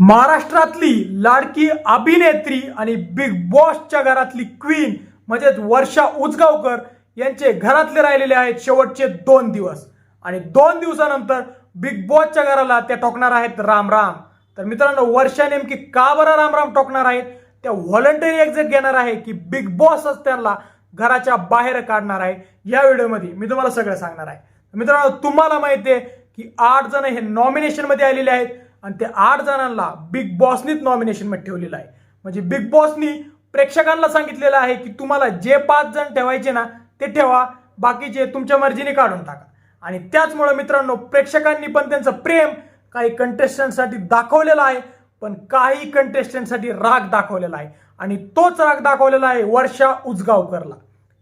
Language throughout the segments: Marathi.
महाराष्ट्रातली लाडकी अभिनेत्री आणि बिग बॉसच्या घरातली क्वीन म्हणजेच वर्षा उजगावकर यांचे घरातले राहिलेले आहेत शेवटचे दोन दिवस. आणि दोन दिवसानंतर बिग बॉसच्या घराला त्या टोकणार आहेत राम राम. तर मित्रांनो वर्षा नेमकी का बरं राम राम टोकणार आहेत? त्या व्हॉलंटरी एक्झिट घेणार आहे की बिग बॉसच त्यांना घराच्या बाहेर काढणार आहे? या व्हिडिओमध्ये मी तुम्हाला सगळं सांगणार आहे. मित्रांनो तुम्हाला माहिती आहे की आठ जण हे नॉमिनेशनमध्ये आलेले आहेत. आणि त्या आठ जणांना बिग बॉसनीच नॉमिनेशनमध्ये ठेवलेलं आहे. म्हणजे बिग बॉसनी प्रेक्षकांना सांगितलेलं आहे की तुम्हाला जे पाच जण ठेवायचे ना ते ठेवा. बाकीचे तुमच्या मर्जीने काढून टाका. आणि त्याचमुळे मित्रांनो प्रेक्षकांनी पण त्यांचं प्रेम काही कंटेस्टंटसाठी दाखवलेलं आहे पण काही कंटेस्टंटसाठी राग दाखवलेला आहे. आणि तोच राग दाखवलेला आहे वर्षा उजगावकरला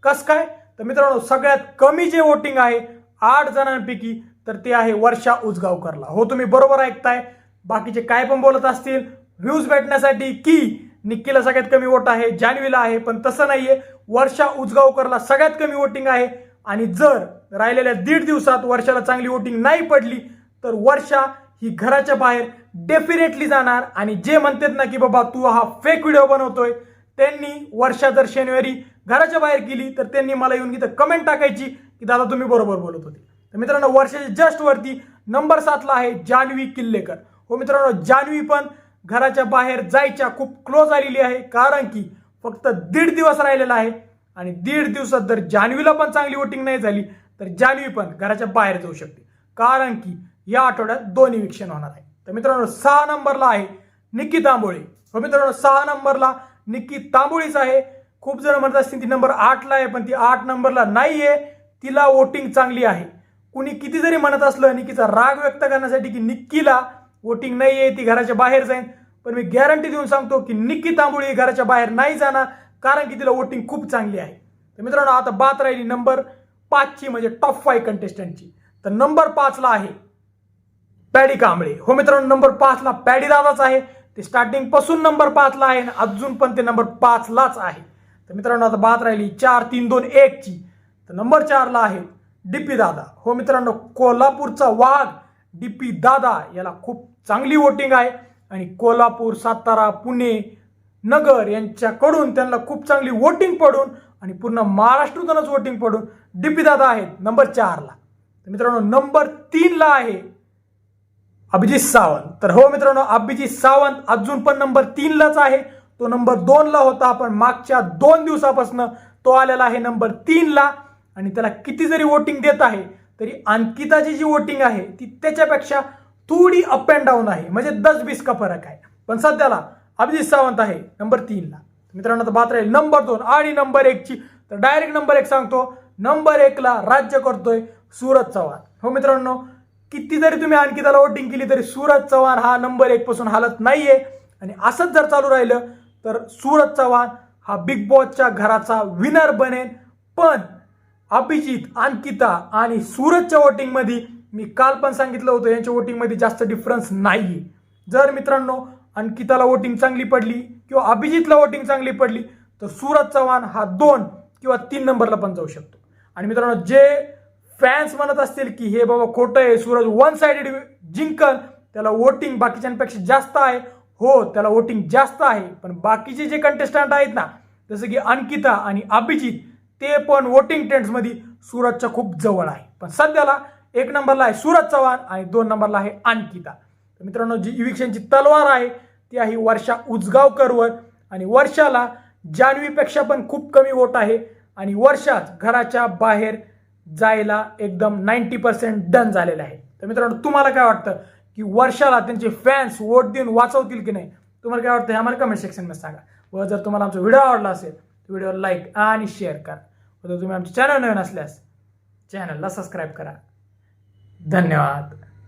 कस काय? तर मित्रांनो सगळ्यात कमी जे वोटिंग आहे आठ जणांपैकी तर ते आहे वर्षा उजगावकरला हो तुम्ही बरोबर ऐकताय. बाकीचे काय पण बोलत असतील व्ह्यूज भेटण्यासाठी की निक्कीला सगळ्यात कमी वोट आहे जान्हवीला आहे पण तसं नाहीये. वर्षा उजगावकरला सगळ्यात कमी वोटिंग आहे. आणि जर राहिलेल्या दीड दिवसात वर्षाला चांगली वोटिंग नाही पडली तर वर्षा ही घराच्या बाहेर डेफिनेटली जाणार. आणि जे म्हणतात ना की बाबा तू हा फेक व्हिडिओ बनवतोय त्यांनी वर्षा जर शनिवारी घराच्या बाहेर गेली तर त्यांनी मला येऊन इथं कमेंट टाकायची की दादा तुम्ही बरोबर बोलत होते. तर मित्रांनो वर्षाच्या जस्ट वरती नंबर सातला आहे जान्हवी किल्लेकर. हो मित्रांनो जान्हवी पण घराच्या बाहेर जायच्या खूप क्लोज आलेली आहे. कारण की फक्त दीड दिवस राहिलेला आहे. आणि दीड दिवसात जर जान्हवीला पण चांगली वोटिंग नाही झाली तर जान्हवी पण घराच्या बाहेर जाऊ शकते. कारण की या आठवड्यात दोन इविक्शन होणार आहे. तर मित्रांनो सहा नंबरला आहे निक्की तांबोळी. हो मित्रांनो सहा नंबरला निक्की तांबोळीच आहे. खूप जण म्हणत असतील ती नंबर आठला आहे पण ती आठ नंबरला नाही आहे तिला वोटिंग चांगली आहे. कुणी किती जरी म्हणत असलं निक्कीचा राग व्यक्त करण्यासाठी की निक्कीला वोटिंग नाही आहे ती घराच्या बाहेर जाईल पण मी गॅरंटी देऊन सांगतो की निक्की तांबोळी घराच्या बाहेर नाही जाणार कारण की तिला वोटिंग खूप चांगली आहे. तर मित्रांनो आता बात राहिली नंबर पाचची म्हणजे टॉप फाय कंटेस्टंटची तर नंबर पाचला आहे पॅडी कांबळे. हो मित्रांनो नंबर पाचला पॅडी दादाच आहे. ते स्टार्टिंगपासून नंबर पाचला आहे आणि अजून पण ते नंबर पाचलाच आहे. तर मित्रांनो आता बात राहिली चार तीन दोन एकची. तर नंबर चारला आहे डीपी दादा. हो मित्रांनो कोल्हापूरचा वाघ. डी पी दादा याला खूप चांगली वोटिंग आहे. आणि कोल्हापूर सातारा पुणे नगर यांच्याकडून त्यांना खूप चांगली वोटिंग पडून आणि पूर्ण महाराष्ट्रातूनच वोटिंग पडून डीपी दादा आहेत नंबर चारला तर मित्रांनो नंबर तीनला आहे अभिजित सावंत. तर हो मित्रांनो अभिजित सावंत अजून पण नंबर तीनलाच आहे. तो नंबर दोनला होता पण मागच्या दोन दिवसापासून तो आलेला आहे नंबर तीनला आणि त्याला किती जरी वोटिंग देत आहे तरी अंकिताची जी वोटिंग आहे ती त्याच्यापेक्षा थोडी अप अँड डाऊन आहे. म्हणजे दस बीस का फरक आहे. पण सध्याला अभिजित सावंत आहे नंबर तीनला मित्रांनो आता बात राहील नंबर दोन आणि नंबर एकची तर डायरेक्ट नंबर एक सांगतो. नंबर एकला राज्य करतोय सूरज चव्हाण. हो मित्रांनो किती जरी तुम्ही अंकिताला वोटिंग केली तरी सूरज चव्हाण हा नंबर एक पासून हालत नाहीये. आणि असंच जर चालू राहिलं तर सूरज चव्हाण हा बिग बॉसच्या घराचा विनर बनेल. पण अभिजित अंकिता आणि सूरजच्या वोटिंगमध्ये मी काल पण सांगितलं होतं यांच्या वोटिंगमध्ये जास्त डिफरन्स नाही जर मित्रांनो अंकिताला वोटिंग चांगली पडली किंवा अभिजितला वोटिंग चांगली पडली तर सूरज चव्हाण हा दोन किंवा तीन नंबरला पण जाऊ शकतो. आणि मित्रांनो जे फॅन्स म्हणत असतील की हे बाबा खोटं आहे सूरज वन साइडेड जिंकल त्याला वोटिंग बाकीच्यांपेक्षा जास्त आहे. हो त्याला वोटिंग जास्त आहे पण बाकीचे जे कंटेस्टंट आहेत ना जसं की अंकिता आणि अभिजित ते पण वोटिंग टेंट्समध्ये सूरजच्या खूप जवळ आहे. पण सध्याला एक नंबरला आहे सूरज चव्हाण आणि दोन नंबरला आहे अंकिता. तर मित्रांनो जी इविक्शनची तलवार आहे ती आहे वर्षा उजगावकरवर. आणि वर्षाला जान्हवीपेक्षा पण खूप कमी वोट आहे. आणि वर्षात घराच्या बाहेर जायला एकदम नाईन्टी पर्सेंट डन झालेलं आहे. तर मित्रांनो तुम्हाला काय वाटतं की वर्षाला त्यांचे फॅन्स वोट देऊन वाचवतील की नाही? तुम्हाला काय वाटतं हे आम्हाला कमेंट सेक्शनमध्ये सांगा. व जर तुम्हाला आमचा व्हिडिओ आवडला असेल व्हिडिओला लाईक आणि शेअर करा. व तुम्ही आमचे चॅनल नवीन असल्यास चॅनलला सबस्क्राईब करा. धन्यवाद.